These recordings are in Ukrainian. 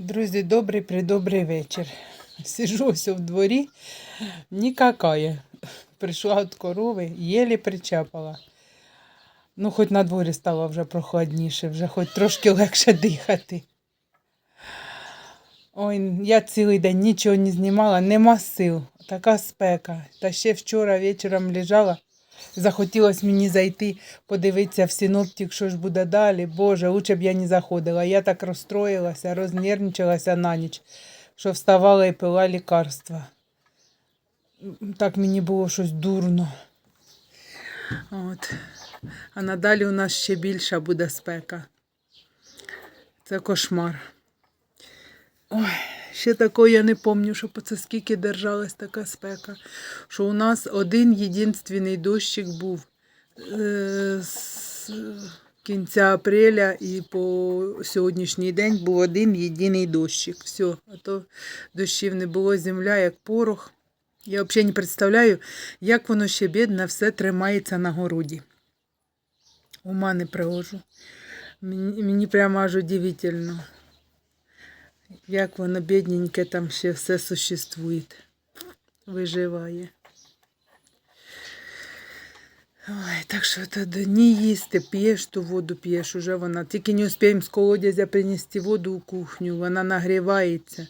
Друзі, добрий придобрий вечір. Сижу ось в дворі, нікакає. Прийшла від корови, єлі причепала. Ну, хоч на дворі стало вже прохладніше, вже хоч трошки легше дихати. Ой, я цілий день нічого не знімала, нема сил, така спека. Та ще вчора вечором лежала. Захотілося мені зайти, подивитися в синоптик, що ж буде далі. Боже, лучше б я не заходила. Я так розстроїлася, рознервничалася на ніч, що вставала і пила лікарства. Так мені було щось дурно. От. А надалі у нас ще більша буде спека. Це кошмар. Ой, ще такого я не пам'ятаю, що по це скільки держалась така спека. Що у нас один єдинственний дощик був е, з кінця апреля і по сьогоднішній день був один єдиний дощик. Все, а то дощів не було, земля як порох. Я взагалі не представляю, як воно ще бідне все тримається на городі. Ума не приложу. Мені, мені прямо аж удивительно. Як воно бідненьке там ще все существує, виживає. Ой, так що тоді не їсти, п'єш ту воду, п'єш уже вона. Тільки не успіємо з колодязя принести воду у кухню, вона нагрівається.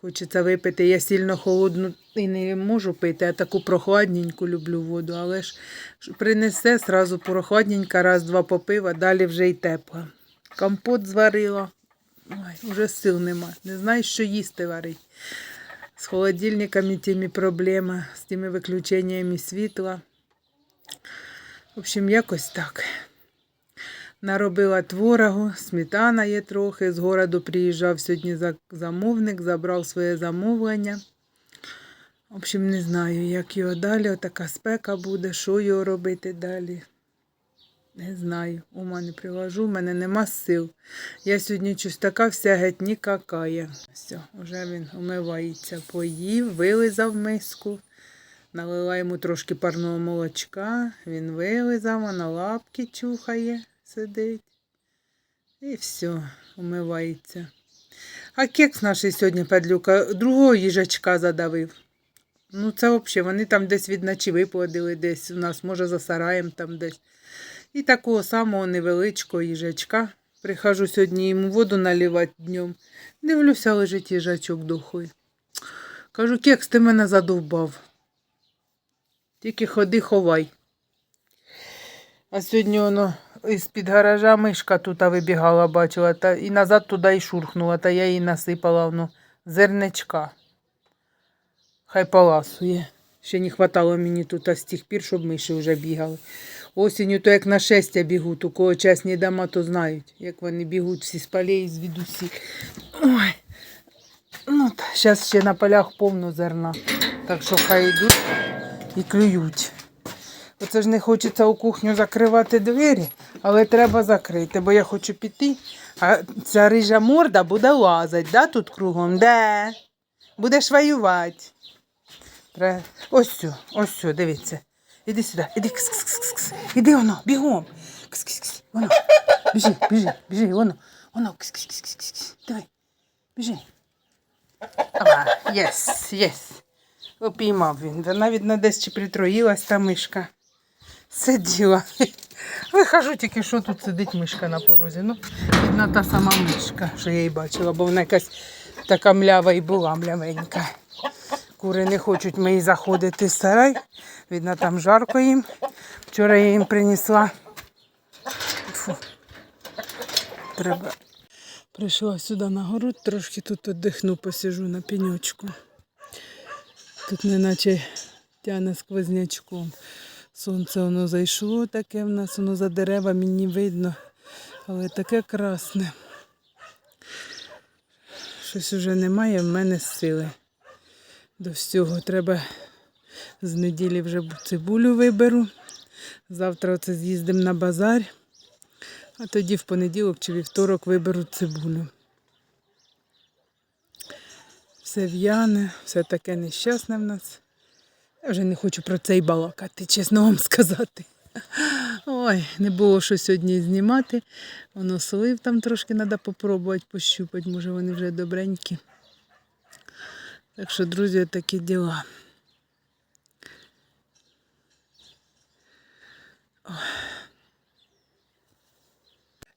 Хочеться випити. Я сильно холодну і не можу пити, а таку прохладненьку люблю воду, але ж принесе сразу прохладненька, раз-два попив, а далі вже й тепла. Компот зварила. Ой, вже сил нема. Не знаю, що їсти варить. З холодильниками тими проблема, з тими виключеннями світла. В общем, якось так. Наробила творогу, сметана є трохи. З городу приїжджав сьогодні замовник, забрав своє замовлення. В общем, не знаю, як його далі. Отака спека буде, що його робити далі. Не знаю, ума не приложу, в мене нема сил. Я сьогодні щось така вся геть нікакая. Все, вже він умивається, поїв, вилизав миску, налила йому трошки парного молочка, він вилизав, а на лапки чухає, сидить. І все, умивається. А кекс наш сьогодні падлюка другого їжачка задавив. Ну, це взагалі, вони там десь від ночі виплодили, десь у нас, може, за сараєм там десь. І такого самого невеличкого їжачка. Прихожу сьогодні йому воду наливати днем. Дивлюся, лежить їжачок духой. Кажу, кекс, ти мене задовбав. Тільки ходи, ховай. А сьогодні воно із-під гаража мишка тут вибігала, бачила, та і назад туди й шурхнула, та я їй насипала воно зерничка. Хай паласує. Ще не хватало мені тут а з тих пір, щоб миші вже бігали. Осінню то як на шестя бігуть, у кого частні дома, то знають, як вони бігуть всі з полей, звідусі. Ой. Ну, зараз ще на полях повно зерна. Так що хай йдуть і клюють. Оце ж не хочеться у кухню закривати двері, але треба закрити, бо я хочу піти, а ця рижа морда буде лазити, да, тут кругом? Де? Будеш воювати. Ось ось все, дивіться. Іди сюди, іди, кс кс кс кс Іди воно, бігом. Кс кс кс Воно. Біжи, біжи, біжи, воно. Воно, кс кс кс кс Давай, біжи. Єс, єс. Опіймав він. Вона, видно, десь чи притроїлась та мишка. Сиділа. Вихожу тільки, що тут сидить мишка на порозі. Ну, видно, та сама мишка, що я її бачила, бо вона якась така млява і була млявенька. Кури не хочуть мої заходити в сарай. Видно, там жарко їм. Вчора я їм принесла. Фу. Треба. Прийшла сюди на город, трошки тут віддихну, посижу на пеньочку. Тут неначе тяне сквознячком. Сонце воно зайшло, таке в нас, воно за деревами не видно, але таке красне. Щось уже немає в мене сили. До всього треба з неділі вже цибулю виберу. Завтра оце з'їздимо на базар, а тоді в понеділок чи вівторок виберу цибулю. Все в'яне, все таке нещасне в нас. Я вже не хочу про це й балакати, чесно вам сказати. Ой, не було що сьогодні знімати. Воно слив там трошки треба попробувати пощупати, може вони вже добренькі. Так що, друзі, такі діла.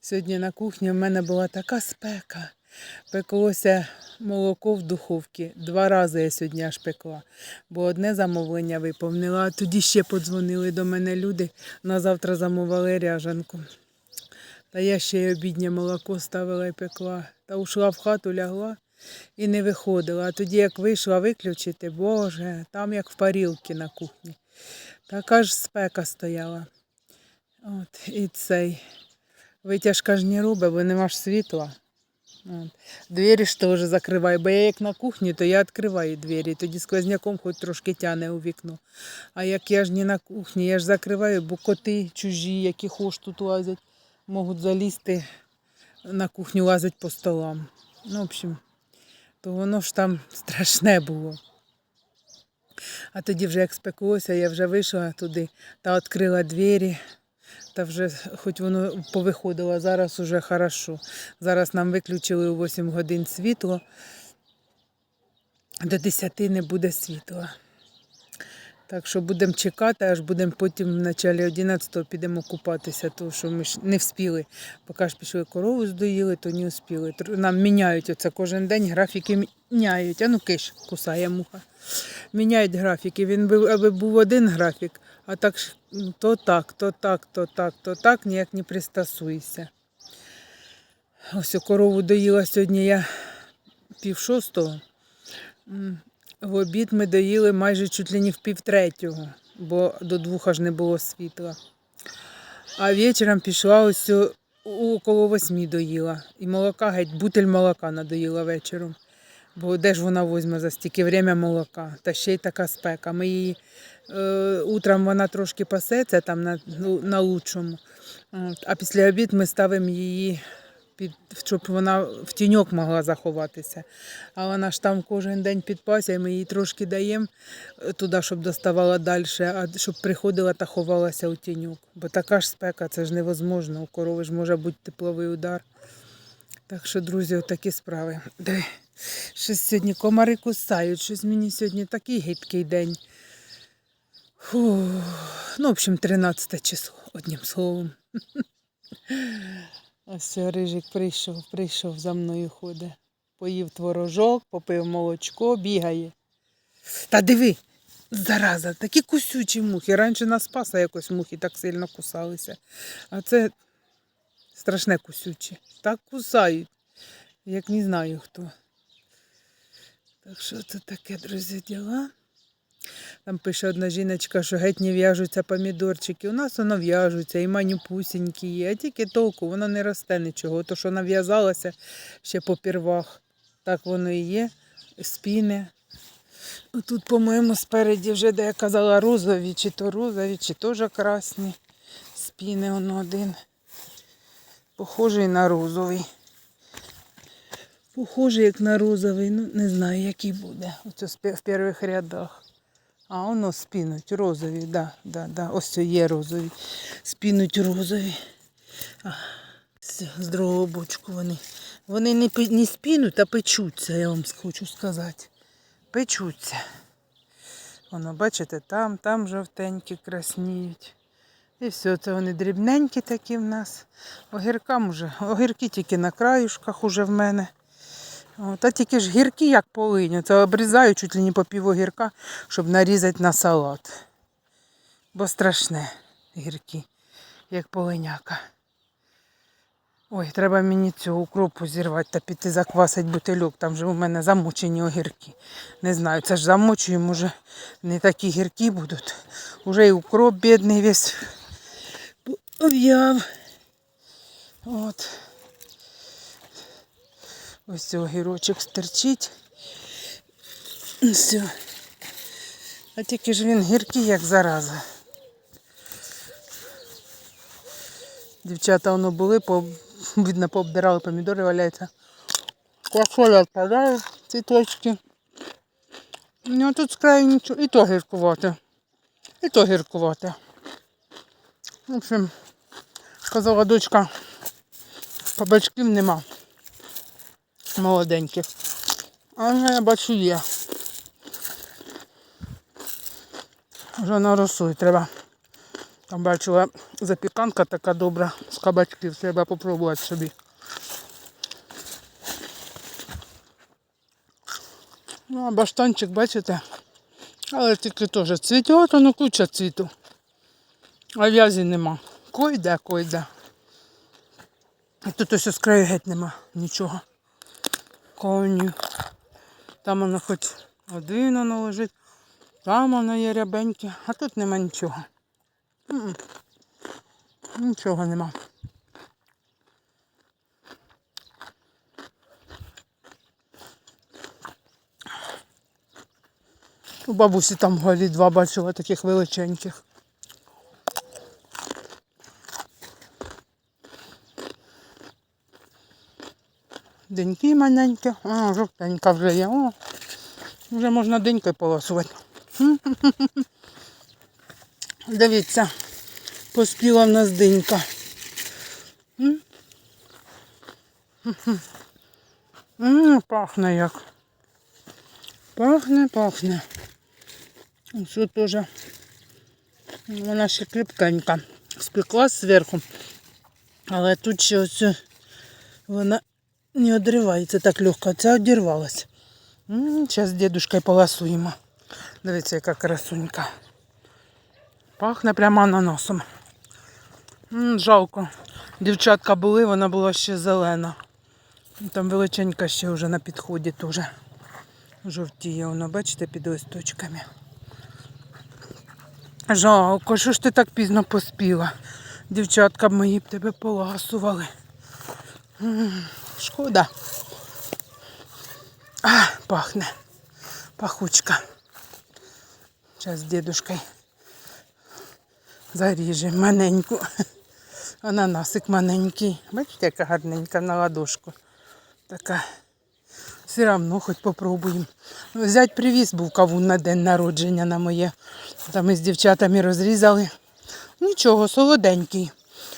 Сьогодні на кухні в мене була така спека. Пеклося молоко в духовці. Два рази я сьогодні аж пекла. Бо одне замовлення виповнила, а тоді ще подзвонили до мене люди. На завтра замовили ряжанку. Та я ще й обіднє молоко ставила і пекла. Та ушла в хату, лягла і не виходила. А тоді, як вийшла виключити, боже, там як в парілці на кухні. Така ж спека стояла. От, і цей. Витяжка ж не робить, бо нема ж світла. От. Двері ж теж закриваю, бо я як на кухні, то я відкриваю двері, тоді сквозняком хоч трошки тяне у вікно. А як я ж не на кухні, я ж закриваю, бо коти чужі, які хоч тут лазять, можуть залізти на кухню, лазять по столам. Ну, в общем, то воно ж там страшне було. А тоді вже як спеклося, я вже вийшла туди та відкрила двері. Та вже хоч воно повиходило, зараз уже хорошо. Зараз нам виключили у 8 годин світло. До 10 не буде світла. Так що будемо чекати, аж будемо потім в началі 11-го підемо купатися, тому що ми ж не вспіли. Поки ж пішли корову здоїли, то не вспіли. Нам міняють оце кожен день, графіки міняють. А ну киш, кусає муха. Міняють графіки. Він був, аби був один графік, а так то так, то так, то так, то так, ніяк не пристосуйся. Ось корову доїла сьогодні я пів шостого. В обід ми доїли майже чуть ли не в пів третього, бо до двох аж не було світла. А вечором пішла ось около восьмі доїла. І молока геть, бутель молока надоїла вечором. Бо де ж вона возьме за стільки время молока? Та ще й така спека. Ми її е, утром вона трошки пасеться там на, ну, на лучшому. А після обід ми ставимо її, під, щоб вона в тіньок могла заховатися. А вона ж там кожен день підпася, і ми їй трошки даємо е, туди, щоб доставала далі, а щоб приходила та ховалася у тіньок. Бо така ж спека, це ж невозможно. У корови ж може бути тепловий удар. Так що, друзі, отакі справи. Диви, щось сьогодні комари кусають, щось мені сьогодні такий гидкий день. Фу. Ну, в общем, 13 число, одним словом. Ось рижик прийшов, прийшов за мною ходить. Поїв творожок, попив молочко, бігає. Та диви, зараза, такі кусючі мухи. Раніше на спаса якось мухи так сильно кусалися. А це страшне кусюче. Так кусають, як не знаю хто. Так що це таке, друзі, діла. Там пише одна жіночка, що геть не в'яжуться помідорчики. У нас воно в'яжуться, і манюпусінькі є, а тільки толку, воно не росте нічого. То, що нав'язалося ще по первах, так воно і є, спіне. Тут, по-моєму, спереді вже, де я казала, розові, чи то розові, чи теж красні. Спіни воно один. Похожий на розовий. Похожий як на розовий, ну не знаю, який буде. Оце в пе- в перших рядах. А воно спінуть розові, да, да, да. Ось це є розові. Спінуть розові. А, з другого бочку вони. Вони не, не спінуть, а печуться, я вам хочу сказати. Печуться. Воно, бачите, там, там жовтенькі красніють. І все, це вони дрібненькі такі в нас. Огіркам уже. Огірки тільки на краюшках уже в мене. Та тільки ж гіркі, як полиня. Це обрізаю чуть ли не по пів огірка, щоб нарізати на салат. Бо страшне гіркі, як полиняка. Ой, треба мені цього укропу зірвати та піти заквасити бутильок. Там же у мене замочені огірки. Не знаю, це ж замочуємо, може не такі гіркі будуть. Уже і укроп бідний весь ов'яв. От. Ось огірочок стерчить. Все. А тільки ж він гіркий, як зараза. Дівчата воно були, по, видно, пообдирали помідори, валяються. Квасоля відпадає, цвіточки. Ну тут з нічого. І то гіркувати. І то гіркувати. В общем, сказала дочка, кабачків нема. Молоденьких. А вже я бачу є. Вже на росу і треба. Там бачила запіканка така добра з кабачків. Треба попробувати собі. Ну, а баштанчик, бачите? Але тільки теж цвіте, от воно куча цвіту. А в'язі нема. Койде, койде. І тут ось з краю геть нема нічого. Коню. Там воно хоч один воно лежить, там воно є рябеньке, а тут нема нічого. Нічого нема. У бабусі там голі два бачила таких величеньких. Деньки маленькі, а, жовтенька вже є. О, вже можна денькою полосувати. Дивіться, поспіла в нас денька. Пахне як. Пахне, пахне. Ось теж. Вона ще крепкенька. Спеклась зверху. Але тут ще ось вона не одривається так легко. Ця одірвалась. Зараз з дідушкою поласуємо. Дивіться, яка красунька. Пахне прямо ананасом. М, Жалко. Дівчатка були, вона була ще зелена. Там величенька ще вже на підході теж. Жовтіє воно, бачите, під листочками. Жалко, що ж ти так пізно поспіла? Дівчатка б мої б тебе поласували. М, Шкода. А, пахне. Пахучка. Зараз з дідушкою заріжемо маленьку. Ананасик маленький. Бачите, яка гарненька на ладошку. Така. Все одно хоч попробуємо. Зять привіз був кавун на день народження на моє. Там ми з дівчатами розрізали. Нічого, солоденький.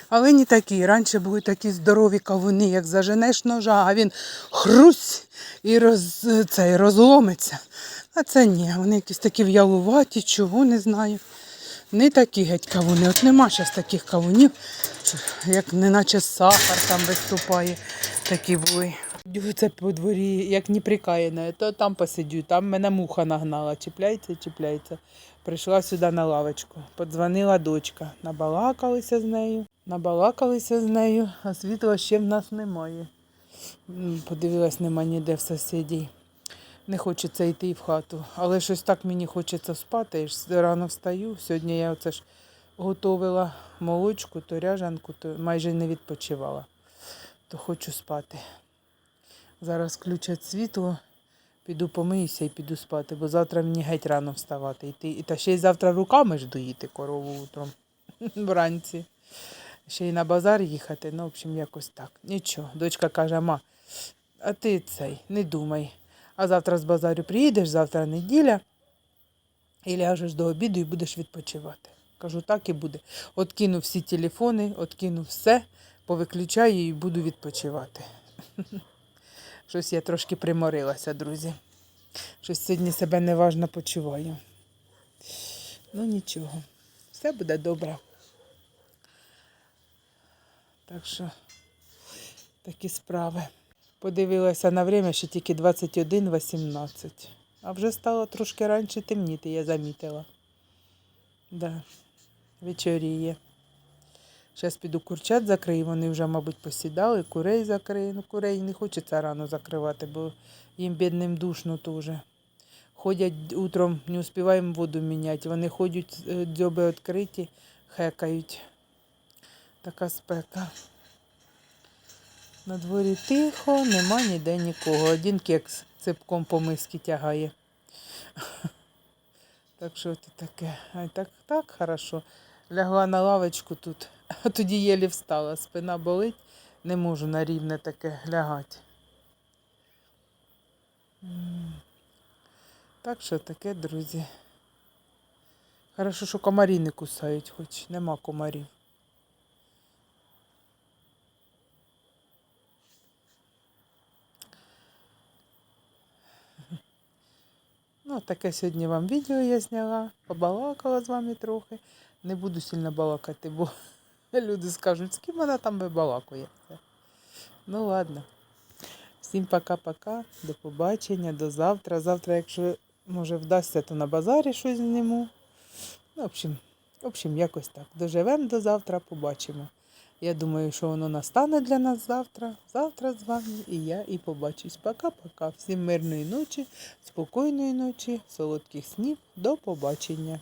Але не такі. Раніше були такі здорові кавуни, як заженеш ножа, а він хрусь і роз, цей, розломиться. А це ні, вони якісь такі в'ялуваті, чого не знаю. Не такі геть кавуни. От нема зараз таких кавунів, як неначе сахар там виступає. Такі були. Це по дворі, як не прикаяне, то там посидю, там мене муха нагнала. Чіпляється, чіпляється. Прийшла сюди на лавочку. Подзвонила дочка. Набалакалися з нею, набалакалися з нею, а світла ще в нас немає. Подивилась, нема ніде в сусідів. Не хочеться йти в хату, але щось так мені хочеться спати. Я ж рано встаю. Сьогодні я оце ж готувала молочку, то ряжанку, то майже не відпочивала. То хочу спати. Зараз включать світло, піду помиюся і піду спати, бо завтра мені геть рано вставати. Йти. І та ще й завтра руками ж доїти корову утром вранці. Ще й на базар їхати, ну, в общем, якось так. Нічого. Дочка каже, ма, а ти цей, не думай. А завтра з базарю приїдеш, завтра неділя, і ляжеш до обіду і будеш відпочивати. Кажу, так і буде. Откину всі телефони, откину все, повиключаю і буду відпочивати. Щось я трошки приморилася, друзі. Щось сьогодні себе неважно почуваю. Ну нічого, все буде добре. Так що такі справи. Подивилася на время, що тільки 21.18. А вже стало трошки раніше темніти, я замітила. Да. Вечоріє. Зараз піду курчат закрию, вони вже, мабуть, посідали, курей закрию. Ну, курей не хочеться рано закривати, бо їм бідним душно теж. Ходять утром, не успіваємо воду міняти. Вони ходять, е, дзьоби відкриті, хекають. Така спека. На дворі тихо, нема ніде нікого. Один кекс ципком по миски тягає. Так що це таке? Ай, так, так хорошо. Лягла на лавочку тут, а тоді єлі встала. Спина болить, не можу на рівне таке лягати. Так що таке, друзі. Хорошо, що комарі не кусають, хоч нема комарів. Ну, таке сьогодні вам відео я зняла, побалакала з вами трохи. Не буду сильно балакати, бо люди скажуть, з ким вона там вибалакує. Ну ладно. Всім пока-пока, до побачення, до завтра. Завтра, якщо може вдасться, то на базарі щось зніму. Ну, в общем, в общем, якось так. Доживемо до завтра, побачимо. Я думаю, що воно настане для нас завтра. Завтра з вами і я і побачусь. Пока-пока. Всім мирної ночі, спокійної ночі, солодких снів. До побачення.